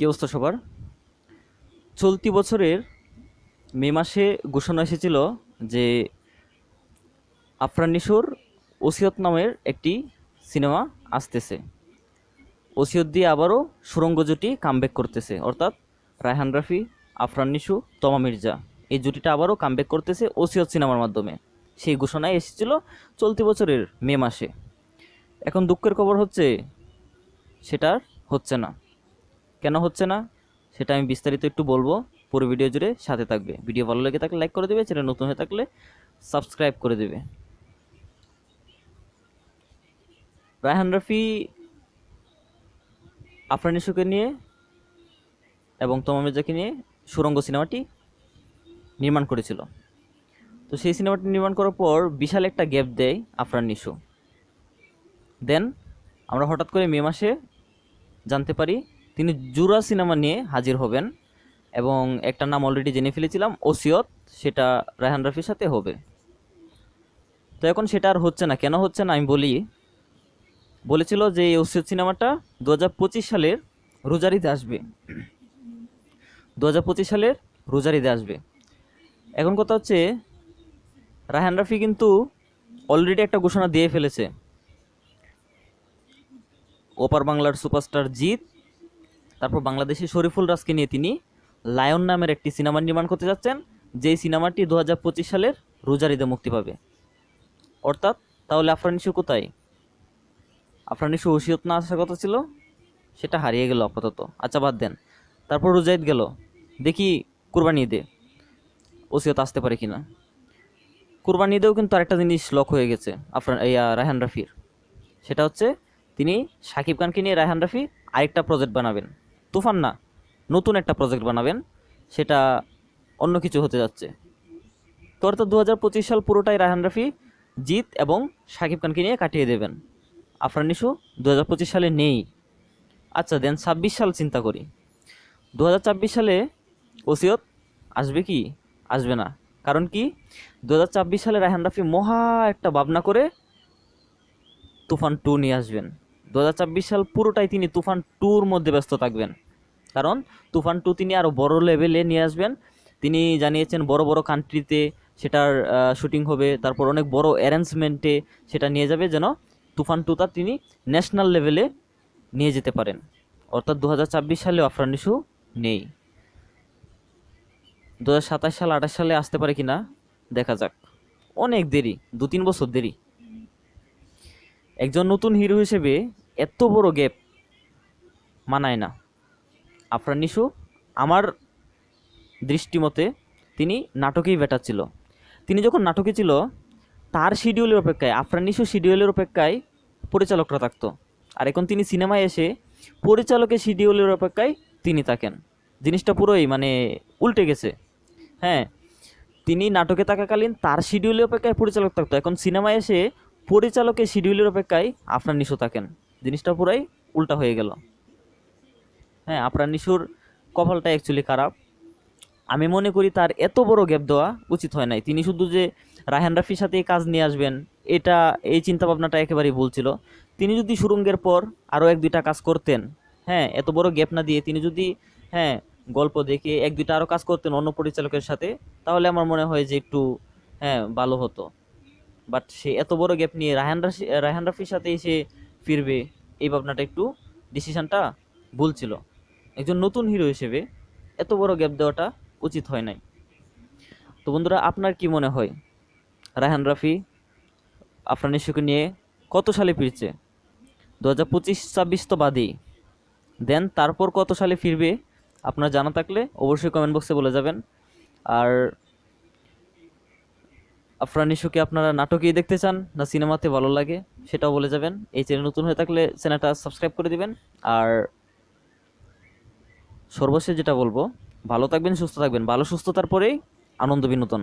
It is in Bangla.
কী অবস্থা সবার? চলতি বছরের মে মাসে ঘোষণা এসেছিল যে আফরান ওসিয়ত নামের একটি সিনেমা আসতেছে। ওসিয়ত দিয়ে আবারও সুরঙ্গ জুটি কামব্যাক করতেছে, অর্থাৎ রায়হান রাফি, আফরান তমা মির্জা এই জুটিটা আবারও কামব্যাক করতেছে ওসিয়ত সিনেমার মাধ্যমে। সেই ঘোষণায় এসেছিল চলতি বছরের মে মাসে। এখন দুঃখের খবর হচ্ছে, সেটা আর হচ্ছে না। কেন হচ্ছে না, সেটা আমি বিস্তারিত একটু বলব। পুরো ভিডিও জুড়ে সাথে থাকবে। ভিডিও ভালো লেগে থাকলে লাইক করে দেবে, চ্যানেল নতুন হয়ে থাকলে সাবস্ক্রাইব করে দেবে। রায়হান রাফি, আফরান নিয়ে এবং তমা মির্জাকে নিয়ে সুরঙ্গ সিনেমাটি নির্মাণ করেছিল। তো সেই সিনেমাটি নির্মাণ করার পর বিশাল একটা গ্যাপ দেয় আফরান নিশু দেন আমরা হঠাৎ করে মে মাসে জানতে পারি তিনি জুরা সিনেমা নিয়ে হাজির হবেন এবং একটা নাম অলরেডি জেনে ফেলেছিলাম, ওসিয়ত, সেটা রায়হান রাফির সাথে হবে। তো এখন সেটা আর হচ্ছে না, কেন হচ্ছে না আমি বলি। বলেছিল যে এই ওসিয়ত সিনেমাটা দু হাজার পঁচিশ সালের রোজারিতে আসবে। দু হাজার পঁচিশ সালের রোজারিতে আসবে। এখন কথা হচ্ছে, রায়হান রাফি কিন্তু অলরেডি একটা ঘোষণা দিয়ে ফেলেছে। ওপার বাংলার সুপারস্টার জিৎ তারপর বাংলাদেশি শরীফুল রাজকে নিয়ে তিনি লায়ন নামের একটি সিনেমা নির্মাণ করতে যাচ্ছেন, যেই সিনেমাটি দু হাজার পঁচিশ সালের রোজারিতে মুক্তি পাবে। অর্থাৎ তাহলে আফরান ইস্যু কোথায়? আফরান ইস্যু ওসিয়ত না আসার কথা ছিল, সেটা হারিয়ে গেল আপাতত। আচ্ছা বাদ দেন। তারপর রোজাইদ গেল। দেখি কুরবানি ঈদে ওসিয়ত আসতে পারে কিনা। কুরবানি ঈদেও কিন্তু আরেকটা জিনিস লক হয়ে গেছে, আফরান ইয়া রায়হান রাফির। সেটা হচ্ছে তিনি সাকিব খানকে নিয়ে রায়হান রাফি আরেকটা প্রজেক্ট বানাবেন। তুফান না, নতুন একটা প্রজেক্ট বানাবেন, সেটা অন্য কিছু হতে যাচ্ছে। তো অর্থাৎ দু হাজার পঁচিশ সাল পুরোটাই রায়হান রাফি, জিৎ এবং সাকিব খানকে নিয়ে কাটিয়ে দেবেন। আফরান নিশু দু সালে নেই। আচ্ছা দেন ছাব্বিশ সাল চিন্তা করি। দু হাজার ছাব্বিশ সালে ওসিয়ত আসবে কি? আসবে না। কারণ কি? দু হাজার ছাব্বিশ সালে রায়হান রাফি মহা একটা ভাবনা করে তুফান টু নিয়ে আসবেন। দু হাজার ছাব্বিশ সাল পুরোটাই তিনি তুফান টুর মধ্যে ব্যস্ত থাকবেন। কারণ তুফান টু তিনি আরও বড় লেভেলে নিয়ে আসবেন। তিনি জানিয়েছেন বড় বড় কান্ট্রিতে সেটার শুটিং হবে, তারপর অনেক বড় অ্যারেঞ্জমেন্টে সেটা নিয়ে যাবে যেন তুফান টুটা তিনি ন্যাশনাল লেভেলে নিয়ে যেতে পারেন। অর্থাৎ দু হাজার ছাব্বিশ সালে আফরান ইস্যু নেই। দু হাজার সাতাশ সাল, আঠাশ সালে আসতে পারে কি না দেখা যাক। অনেক দেরি দু তিন বছর দেরি। একজন নতুন হিরো হিসেবে এত বড় গ্যাপ মানায় না। আফরান নিশু, আমার দৃষ্টিমতে তিনি নাটকেই বেটার ছিল। তিনি যখন নাটকে ছিল, তার শিডিউলের অপেক্ষায়, আফরান নিশু শিডিউলের অপেক্ষায় পরিচালকরা থাকতো। আর এখন তিনি সিনেমায় এসে পরিচালকের শিডিউলের অপেক্ষায় তিনি থাকেন। জিনিসটা পুরোই মানে উল্টে গেছে। হ্যাঁ তিনি নাটকে থাকাকালীন তার শিডিউলের অপেক্ষায় পরিচালক থাকতো। এখন সিনেমায় এসে পরিচালকের শিডিউলের অপেক্ষায় আফরান নিশু থাকেন। জিনিসটা পুরাই উল্টা হয়ে গেল। হ্যাঁ আপনার নিশুর কপালটা অ্যাকচুয়ালি খারাপ। আমি মনে করি তার এত বড় গ্যাপ দেওয়া উচিত হয় নাই। তিনি শুধু যে রায়হান রাফির সাথে কাজ নিয়ে আসবেন, এটা, এই চিন্তাভাবনাটা একেবারেই ভুল ছিল। তিনি যদি সুরঙ্গের পর আরও এক দুইটা কাজ করতেন হ্যাঁ এত বড় গ্যাপ না দিয়ে তিনি যদি হ্যাঁ গল্প দেখে এক দুইটা আরও কাজ করতেন অন্য পরিচালকের সাথে, তাহলে আমার মনে হয় যে একটু হ্যাঁ ভালো হতো। বাট সে এত বড় গ্যাপ নিয়ে রায়হান রাশি, রায়হান রাফির সাথে এসে ফিরবে, এই ভাবনাটা একটু ডিসিশনটা ভুল ছিল। একজন নতুন হিরো হিসেবে এত বড় গ্যাপ দেওয়াটা উচিত হয় নাই। তো বন্ধুরা, আপনার কি মনে হয়? রায়হান রাফি, আফরান ইস্যুকে নিয়ে কত সালে ফিরছে? দু হাজার পঁচিশ, ছাব্বিশ তো বাদেই। দেন তারপর কত সালে ফিরবে? আপনার জানা থাকলে অবশ্যই কমেন্ট বক্সে বলে যাবেন। আর আফরান ইস্যুকে আপনারা নাটকেই দেখতে চান না সিনেমাতে ভালো লাগে, সেটাও বলে যাবেন। এই চ্যানেল নতুন হয়ে থাকলে চ্যানেলটা সাবস্ক্রাইব করে দিবেন। আর সর্বশেষ যেটা বলব, ভালো থাকবেন, সুস্থ থাকবেন। ভালো সুস্থতার পরেই আনন্দ বিনোদন।